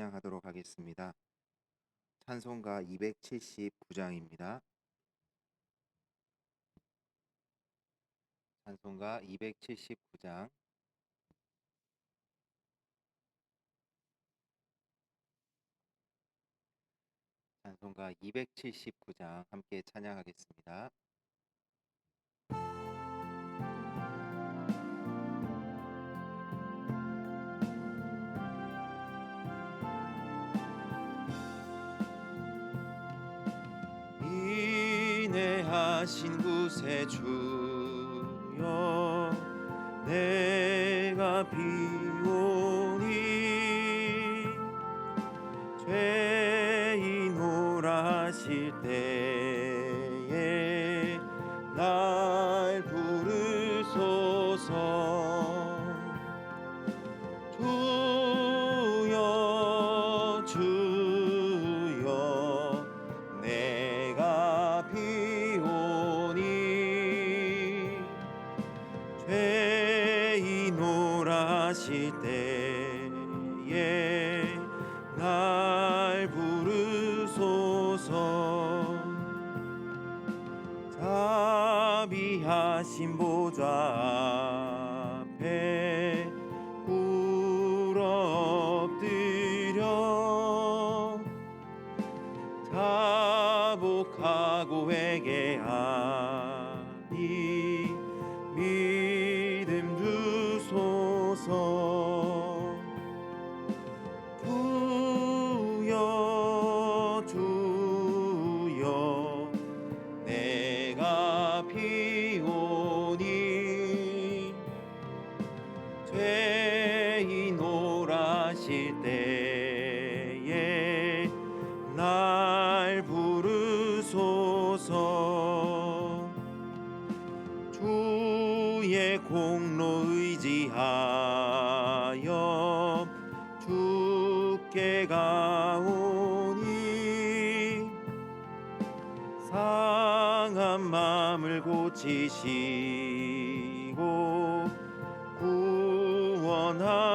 찬양하도록 하겠습니다. 찬송가 279장입니다. 찬송가 279장 찬송가 279장 함께 찬양하겠습니다. 하신 구세주여 내가 비오니 죄인 오라 하실 때에 날 부르소서 회개하 주께 가오니 상한 마음을 고치시고 구원하소서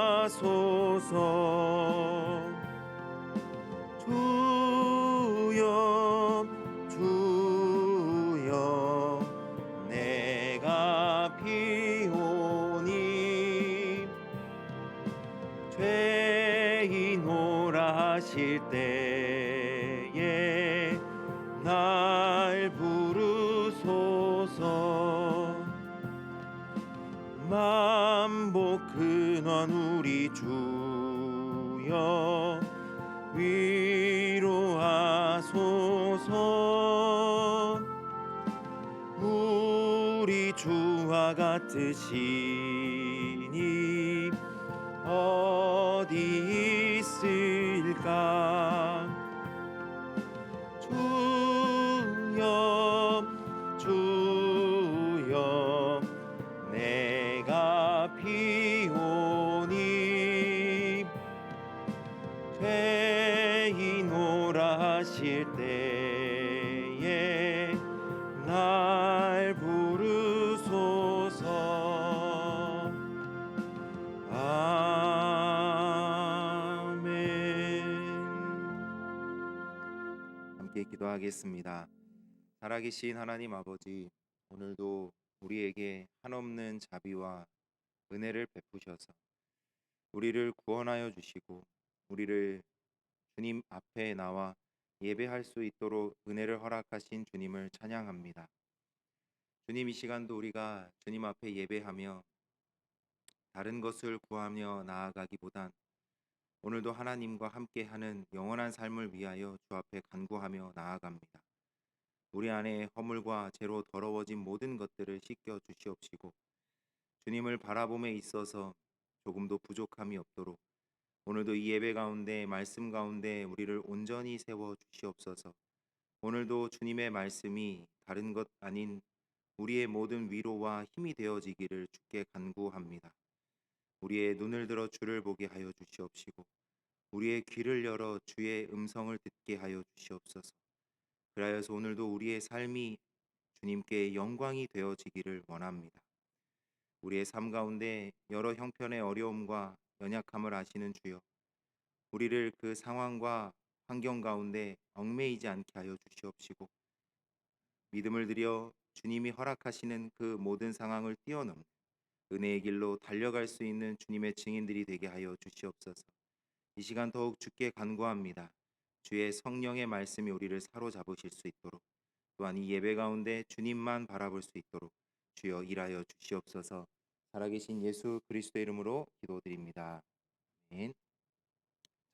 주여 위로하소서. 우리 주와 같으시니 어디 있을까 기도하겠습니다. 살아계신 하나님 아버지 오늘도 우리에게 한없는 자비와 은혜를 베푸셔서 우리를 구원하여 주시고 우리를 주님 앞에 나와 예배할 수 있도록 은혜를 허락하신 주님을 찬양합니다. 주님 이 시간도 우리가 주님 앞에 예배하며 다른 것을 구하며 나아가기보단 오늘도 하나님과 함께하는 영원한 삶을 위하여 주 앞에 간구하며 나아갑니다. 우리 안에 허물과 죄로 더러워진 모든 것들을 씻겨 주시옵시고 주님을 바라봄에 있어서 조금도 부족함이 없도록 오늘도 이 예배 가운데 말씀 가운데 우리를 온전히 세워 주시옵소서. 오늘도 주님의 말씀이 다른 것 아닌 우리의 모든 위로와 힘이 되어지기를 주께 간구합니다. 우리의 눈을 들어 주를 보게 하여 주시옵시고 우리의 귀를 열어 주의 음성을 듣게 하여 주시옵소서. 그라여서 오늘도 우리의 삶이 주님께 영광이 되어지기를 원합니다. 우리의 삶 가운데 여러 형편의 어려움과 연약함을 아시는 주여 우리를 그 상황과 환경 가운데 얽매이지 않게 하여 주시옵시고 믿음을 들여 주님이 허락하시는 그 모든 상황을 뛰어넘는 은혜의 길로 달려갈 수 있는 주님의 증인들이 되게 하여 주시옵소서. 이 시간 더욱 주께 간구합니다. 주의 성령의 말씀이 우리를 사로잡으실 수 있도록 또한 이 예배 가운데 주님만 바라볼 수 있도록 주여 일하여 주시옵소서. 살아계신 예수 그리스도 이름으로 기도드립니다. 아멘.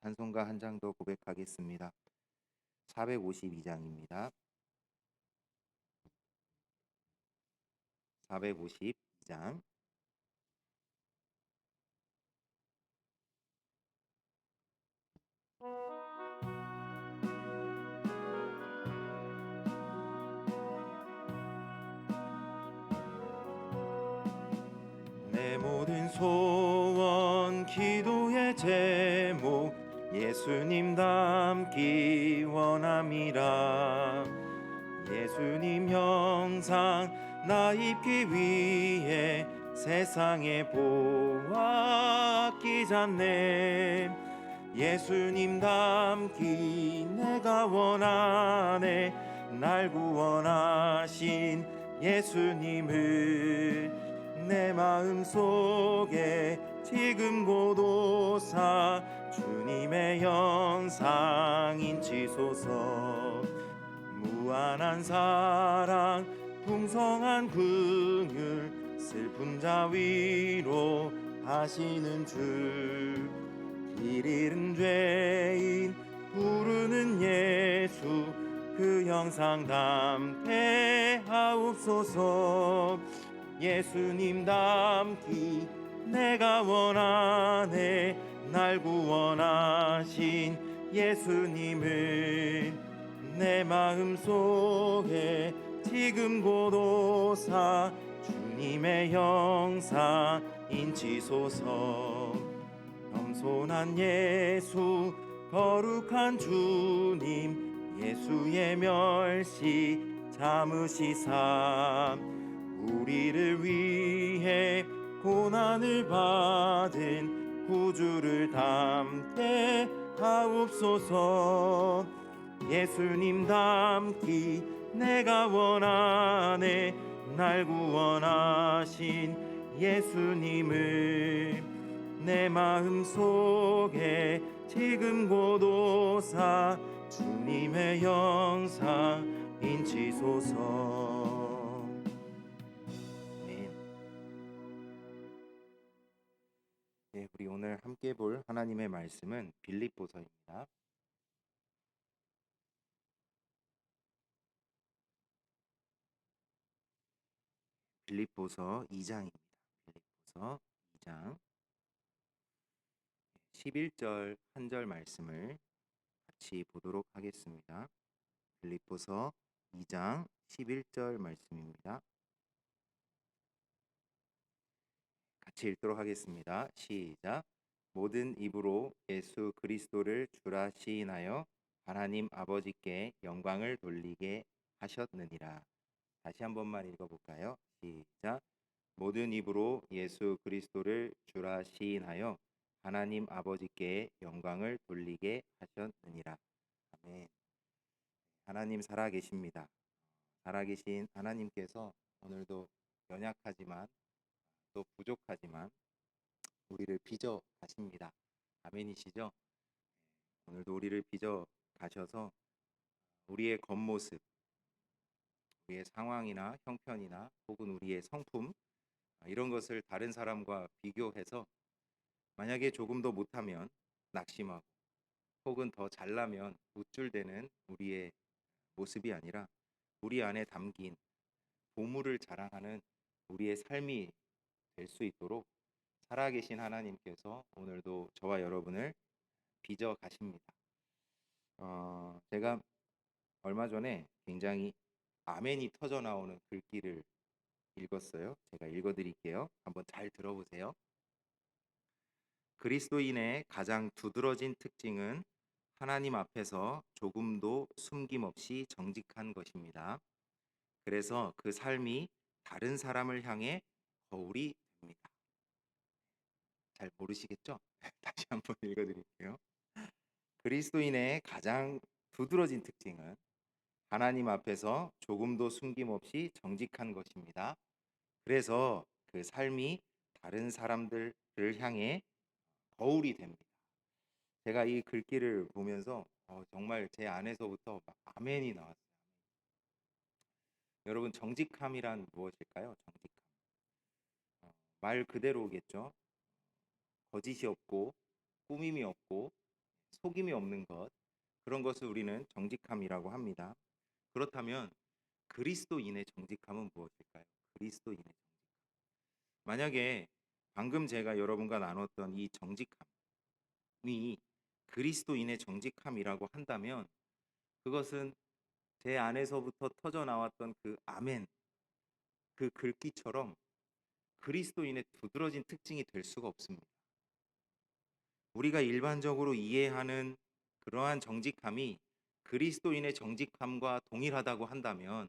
찬송가 한 장 더 고백하겠습니다. 452장입니다. 452장 내 모든 소원 기도의 제목 예수님 닮기 원함이라. 예수님 형상 나 입기 위해 세상에 보았기 전에 예수님 닮기 내가 원하네 날 구원하신 예수님을 내 마음 속에 지금 고도사 주님의 영상 인 치소서. 무한한 사랑 풍성한 긍휼 슬픈 자 위로 하시는 줄 길 잃은 죄인 부르는 예수 그 형상 담게 하옵소서. 예수님 닮기 내가 원하네 날 구원하신 예수님을 내 마음 속에 지금 고도사 주님의 형상 인치소서 겸손한 예수 거룩한 주님 예수의 멸시 참으시사 우리를 위해 고난을 받은 구주를 담게 하옵소서. 예수님 닮기 내가 원하네 날 구원하신 예수님을 내 마음 속에 지금 고도사 주님의 영상 인치소서. 네, 우리 오늘 함께 볼 하나님의 말씀은 빌립보서입니다. 빌립보서 2장입니다. 빌립보서 2장 11절 한 절 말씀을 같이 보도록 하겠습니다. 빌립보서 2장 11절 말씀입니다. 같이 읽도록 하겠습니다. 시작. 모든 입으로 예수 그리스도를 주라 시인하여 하나님 아버지께 영광을 돌리게 하셨느니라. 다시 한 번만 읽어볼까요? 시작. 모든 입으로 예수 그리스도를 주라 시인하여 하나님 아버지께 영광을 돌리게 하셨느니라. 아멘. 하나님 살아계십니다. 살아계신 하나님께서 오늘도 연약하지만 또 부족하지만 우리를 빚어 가십니다. 아멘이시죠? 오늘도 우리를 빚어 가셔서 우리의 겉모습, 우리의 상황이나 형편이나 혹은 우리의 성품 이런 것을 다른 사람과 비교해서 만약에 조금 더 못하면 낙심하고 혹은 더 잘나면 우쭐대는 우리의 모습이 아니라 우리 안에 담긴 보물을 자랑하는 우리의 삶이 될 수 있도록 살아계신 하나님께서 오늘도 저와 여러분을 빚어 가십니다. 어, 제가 얼마 전에 굉장히 아멘이 터져 나오는 글귀를 읽었어요. 제가 읽어드릴게요. 한번 잘 들어보세요. 그리스도인의 가장 두드러진 특징은 하나님 앞에서 조금도 숨김없이 정직한 것입니다. 그래서 그 삶이 다른 사람을 향해 거울이 됩니다. 잘 모르시겠죠? 다시 한번 읽어드릴게요. 그리스도인의 가장 두드러진 특징은 하나님 앞에서 조금도 숨김없이 정직한 것입니다. 그래서 그 삶이 다른 사람들을 향해 거울이 됩니다. 제가 이 글귀를 보면서 어, 정말 제 안에서부터 막 아멘이 나왔어요. 여러분 정직함이란 무엇일까요? 정직함. 어, 말 그대로겠죠. 거짓이 없고 꾸밈이 없고 속임이 없는 것 그런 것을 우리는 정직함이라고 합니다. 그렇다면 그리스도인의 정직함은 무엇일까요? 그리스도인의 정직함. 만약에 방금 제가 여러분과 나눴던 이 정직함이 그리스도인의 정직함이라고 한다면 그것은 제 안에서부터 터져 나왔던 그 아멘 그 글귀처럼 그리스도인의 두드러진 특징이 될 수가 없습니다. 우리가 일반적으로 이해하는 그러한 정직함이 그리스도인의 정직함과 동일하다고 한다면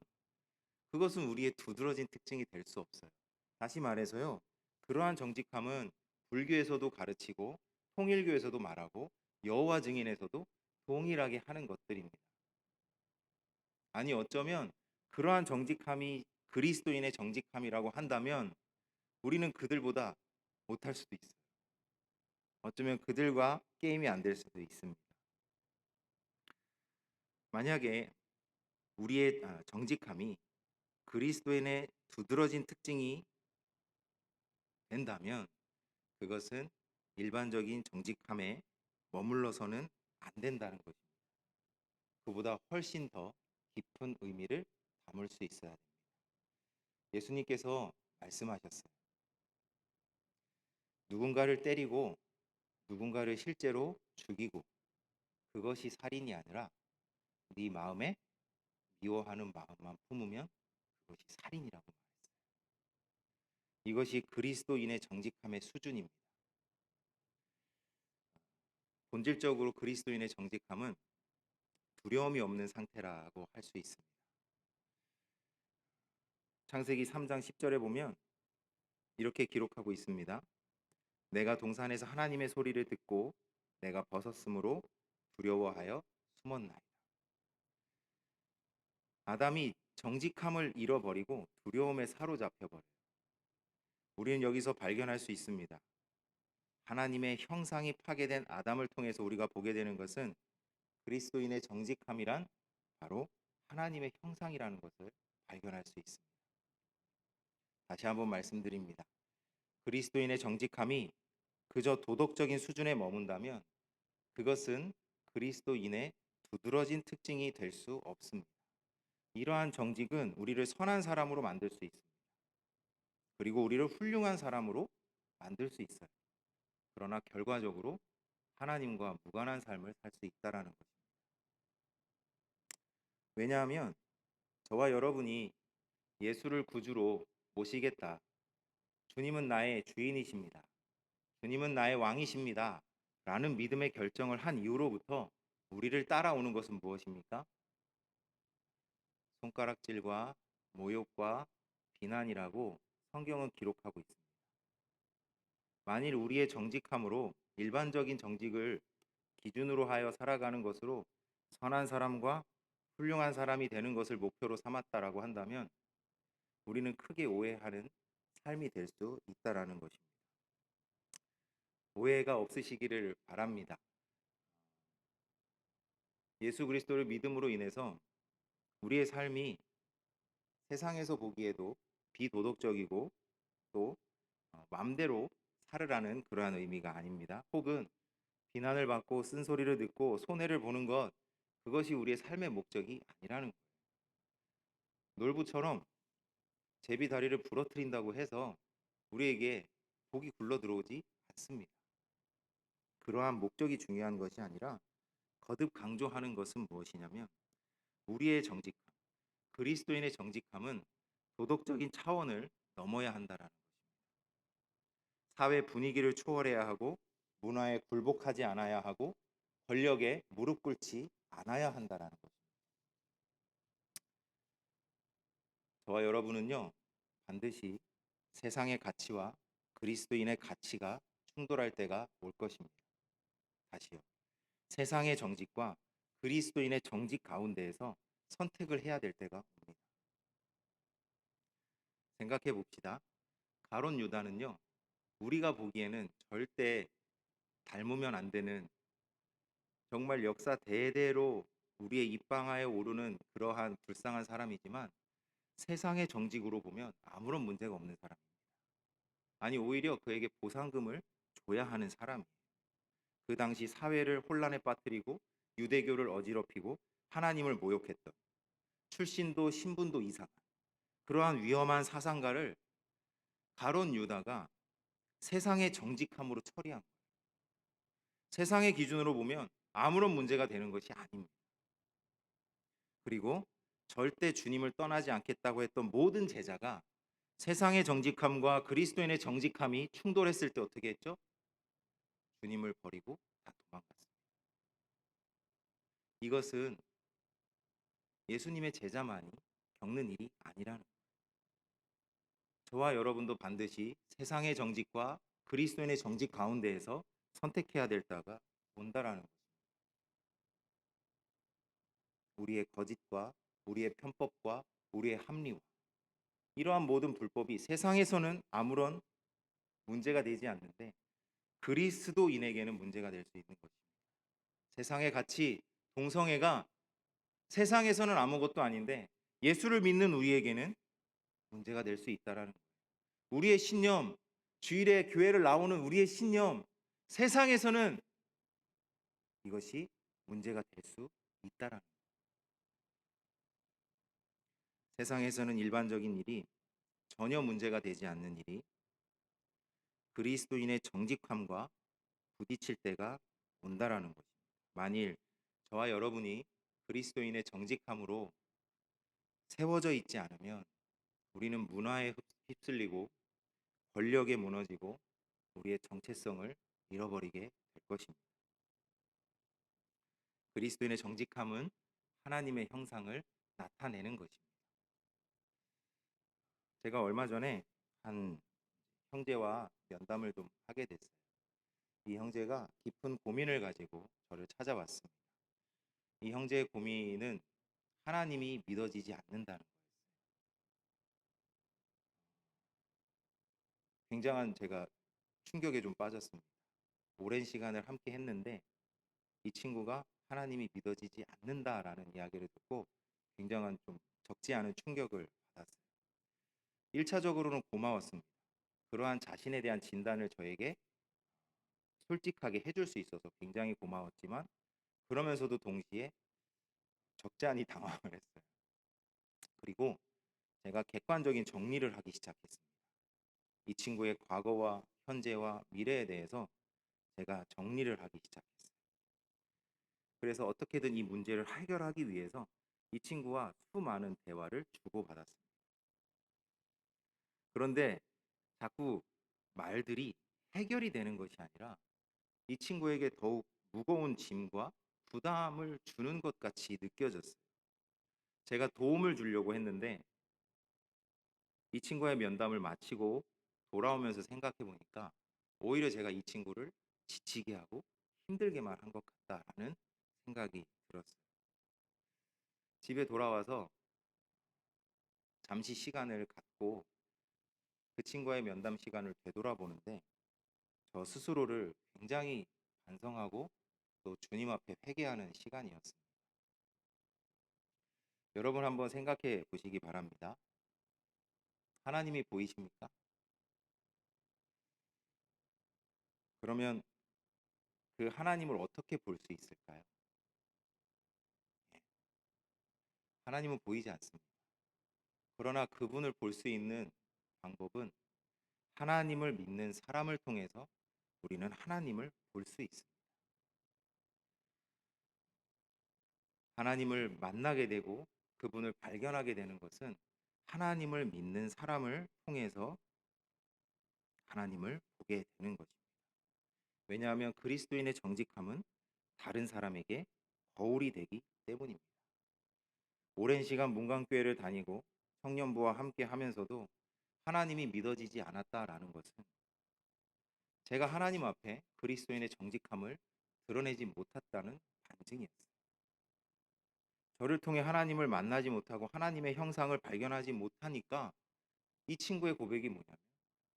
그것은 우리의 두드러진 특징이 될 수 없어요. 다시 말해서요. 그러한 정직함은 불교에서도 가르치고 통일교에서도 말하고 여호와 증인에서도 동일하게 하는 것들입니다. 아니 어쩌면 그러한 정직함이 그리스도인의 정직함이라고 한다면 우리는 그들보다 못할 수도 있어요. 어쩌면 그들과 게임이 안 될 수도 있습니다. 만약에 우리의 아, 정직함이 그리스도인의 두드러진 특징이 된다면 그것은 일반적인 정직함에 머물러서는 안 된다는 것입니다. 그보다 훨씬 더 깊은 의미를 담을 수 있어야 됩니다. 예수님께서 말씀하셨어요. 누군가를 때리고 누군가를 실제로 죽이고 그것이 살인이 아니라 네 마음에 미워하는 마음만 품으면 그것이 살인이라고 말했어요. 이것이 그리스도인의 정직함의 수준입니다. 본질적으로 그리스도인의 정직함은 두려움이 없는 상태라고 할 수 있습니다. 창세기 3장 10절에 보면 이렇게 기록하고 있습니다. 내가 동산에서 하나님의 소리를 듣고 내가 벗었으므로 두려워하여 숨었나이다. 아담이 정직함을 잃어버리고 두려움에 사로잡혀 버려요. 우리는 여기서 발견할 수 있습니다. 하나님의 형상이 파괴된 아담을 통해서 우리가 보게 되는 것은 그리스도인의 정직함이란 바로 하나님의 형상이라는 것을 발견할 수 있습니다. 다시 한번 말씀드립니다. 그리스도인의 정직함이 그저 도덕적인 수준에 머문다면 그것은 그리스도인의 두드러진 특징이 될 수 없습니다. 이러한 정직은 우리를 선한 사람으로 만들 수 있습니다. 그리고 우리를 훌륭한 사람으로 만들 수 있어요. 그러나 결과적으로 하나님과 무관한 삶을 살 수 있다라는 것입니다. 왜냐하면 저와 여러분이 예수를 구주로 모시겠다. 주님은 나의 주인이십니다. 주님은 나의 왕이십니다. 라는 믿음의 결정을 한 이후로부터 우리를 따라오는 것은 무엇입니까? 손가락질과 모욕과 비난이라고 성경은 기록하고 있습니다. 만일 우리의 정직함으로 일반적인 정직을 기준으로 하여 살아가는 것으로 선한 사람과 훌륭한 사람이 되는 것을 목표로 삼았다라고 한다면 우리는 크게 오해하는 삶이 될 수 있다라는 것입니다. 오해가 없으시기를 바랍니다. 예수 그리스도를 믿음으로 인해서 우리의 삶이 세상에서 보기에도 비도덕적이고 또 어, 마음대로 살으라는 그러한 의미가 아닙니다. 혹은 비난을 받고 쓴소리를 듣고 손해를 보는 것 그것이 우리의 삶의 목적이 아니라는 거예요. 놀부처럼 제비 다리를 부러뜨린다고 해서 우리에게 복이 굴러 들어오지 않습니다. 그러한 목적이 중요한 것이 아니라 거듭 강조하는 것은 무엇이냐면 우리의 정직함, 그리스도인의 정직함은 도덕적인 차원을 넘어야 한다라는 것입니다. 사회 분위기를 초월해야 하고 문화에 굴복하지 않아야 하고 권력에 무릎 꿇지 않아야 한다라는 것입니다. 저와 여러분은요 반드시 세상의 가치와 그리스도인의 가치가 충돌할 때가 올 것입니다. 다시요. 세상의 정직과 그리스도인의 정직 가운데에서 선택을 해야 될 때가. 생각해 봅시다. 가론 유다는요, 우리가 보기에는 절대 닮으면 안 되는 정말 역사 대대로 우리의 입방아에 오르는 그러한 불쌍한 사람이지만 세상의 정직으로 보면 아무런 문제가 없는 사람입니다. 아니 오히려 그에게 보상금을 줘야 하는 사람이에요. 그 당시 사회를 혼란에 빠뜨리고 유대교를 어지럽히고 하나님을 모욕했던 출신도 신분도 이상한 그러한 위험한 사상가를 가론 유다가 세상의 정직함으로 처리한 거예요. 세상의 기준으로 보면 아무런 문제가 되는 것이 아닙니다. 그리고 절대 주님을 떠나지 않겠다고 했던 모든 제자가 세상의 정직함과 그리스도인의 정직함이 충돌했을 때 어떻게 했죠? 주님을 버리고 다 도망갔습니다. 이것은 예수님의 제자만이 겪는 일이 아니라는. 저와 여러분도 반드시 세상의 정직과 그리스도인의 정직 가운데에서 선택해야 될 때가 온다라는 것입니다. 우리의 거짓과 우리의 편법과 우리의 합리화 이러한 모든 불법이 세상에서는 아무런 문제가 되지 않는데 그리스도인에게는 문제가 될 수 있는 것입니다. 세상의 가치 동성애가 세상에서는 아무것도 아닌데 예수를 믿는 우리에게는 문제가 될 수 있다라는. 우리의 신념, 주일에 교회를 나오는 우리의 신념, 세상에서는 이것이 문제가 될 수 있다라는 거예요. 세상에서는 일반적인 일이 전혀 문제가 되지 않는 일이 그리스도인의 정직함과 부딪힐 때가 온다라는 것입니다. 만일 저와 여러분이 그리스도인의 정직함으로 세워져 있지 않으면 우리는 문화에 휩쓸리고 권력에 무너지고 우리의 정체성을 잃어버리게 될 것입니다. 그리스도인의 정직함은 하나님의 형상을 나타내는 것입니다. 제가 얼마 전에 한 형제와 면담을 좀 하게 됐어요. 이 형제가 깊은 고민을 가지고 저를 찾아왔습니다. 이 형제의 고민은 하나님이 믿어지지 않는다는 굉장한 제가 충격에 좀 빠졌습니다. 오랜 시간을 함께 했는데 이 친구가 하나님이 믿어지지 않는다라는 이야기를 듣고 굉장한 좀 적지 않은 충격을 받았어요. 1차적으로는 고마웠습니다. 그러한 자신에 대한 진단을 저에게 솔직하게 해줄 수 있어서 굉장히 고마웠지만 그러면서도 동시에 적잖이 당황을 했어요. 그리고 제가 객관적인 정리를 하기 시작했습니다. 이 친구의 과거와 현재와 미래에 대해서 제가 정리를 하기 시작했어요. 그래서 어떻게든 이 문제를 해결하기 위해서 이 친구와 수많은 대화를 주고받았습니다. 그런데 자꾸 말들이 해결이 되는 것이 아니라 이 친구에게 더욱 무거운 짐과 부담을 주는 것 같이 느껴졌어요. 제가 도움을 주려고 했는데 이 친구의 면담을 마치고 돌아오면서 생각해 보니까 오히려 제가 이 친구를 지치게 하고 힘들게만 한 것 같다라는 생각이 들었어요. 집에 돌아와서 잠시 시간을 갖고 그 친구와의 면담 시간을 되돌아보는데 저 스스로를 굉장히 반성하고 또 주님 앞에 회개하는 시간이었습니다. 여러분 한번 생각해 보시기 바랍니다. 하나님이 보이십니까? 그러면 그 하나님을 어떻게 볼 수 있을까요? 예. 하나님은 보이지 않습니다. 그러나 그분을 볼 수 있는 방법은 하나님을 믿는 사람을 통해서 우리는 하나님을 볼 수 있습니다. 하나님을 만나게 되고 그분을 발견하게 되는 것은 하나님을 믿는 사람을 통해서 하나님을 보게 되는 것입니다. 왜냐하면 그리스도인의 정직함은 다른 사람에게 거울이 되기 때문입니다. 오랜 시간 문광교회를 다니고 청년부와 함께 하면서도 하나님이 믿어지지 않았다라는 것은 제가 하나님 앞에 그리스도인의 정직함을 드러내지 못했다는 반증이었어요. 저를 통해 하나님을 만나지 못하고 하나님의 형상을 발견하지 못하니까 이 친구의 고백이 뭐냐면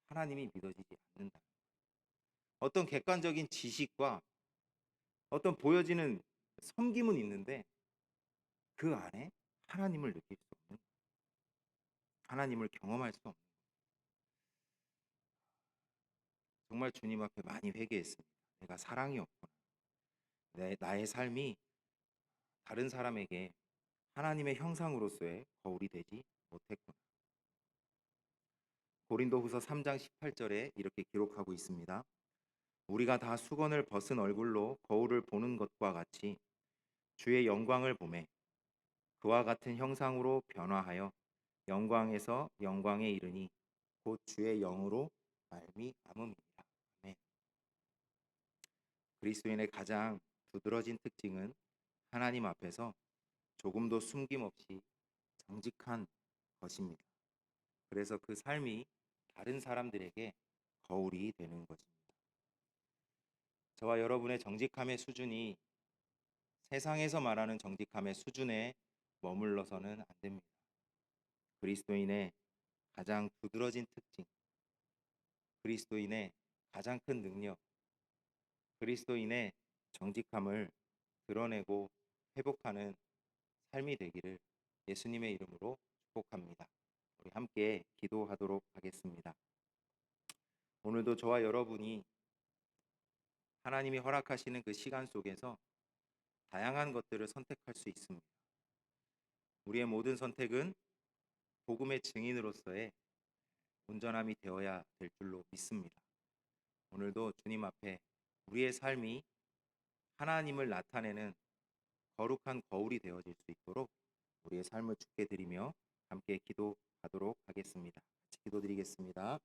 하나님이 믿어지지 않는다. 어떤 객관적인 지식과 어떤 보여지는 섬김은 있는데 그 안에 하나님을 느낄 수 없는. 하나님을 경험할 수 없는. 정말 주님 앞에 많이 회개했습니다. 내가 사랑이 없구나. 내, 나의 삶이 다른 사람에게 하나님의 형상으로서의 거울이 되지 못했구나. 고린도후서 3장 18절에 이렇게 기록하고 있습니다. 우리가 다 수건을 벗은 얼굴로 거울을 보는 것과 같이 주의 영광을 보매 그와 같은 형상으로 변화하여 영광에서 영광에 이르니 곧 주의 영으로 말미암음이라. 아멘. 그리스도인의 가장 두드러진 특징은 하나님 앞에서 조금도 숨김없이 정직한 것입니다. 그래서 그 삶이 다른 사람들에게 거울이 되는 것입니다. 저와 여러분의 정직함의 수준이 세상에서 말하는 정직함의 수준에 머물러서는 안 됩니다. 그리스도인의 가장 두드러진 특징, 그리스도인의 가장 큰 능력, 그리스도인의 정직함을 드러내고 회복하는 삶이 되기를 예수님의 이름으로 축복합니다. 우리 함께 기도하도록 하겠습니다. 오늘도 저와 여러분이 하나님이 허락하시는 그 시간 속에서 다양한 것들을 선택할 수 있습니다. 우리의 모든 선택은 복음의 증인으로서의 온전함이 되어야 될 줄로 믿습니다. 오늘도 주님 앞에 우리의 삶이 하나님을 나타내는 거룩한 거울이 되어질 수 있도록 우리의 삶을 주께 드리며 함께 기도하도록 하겠습니다. 같이 기도드리겠습니다.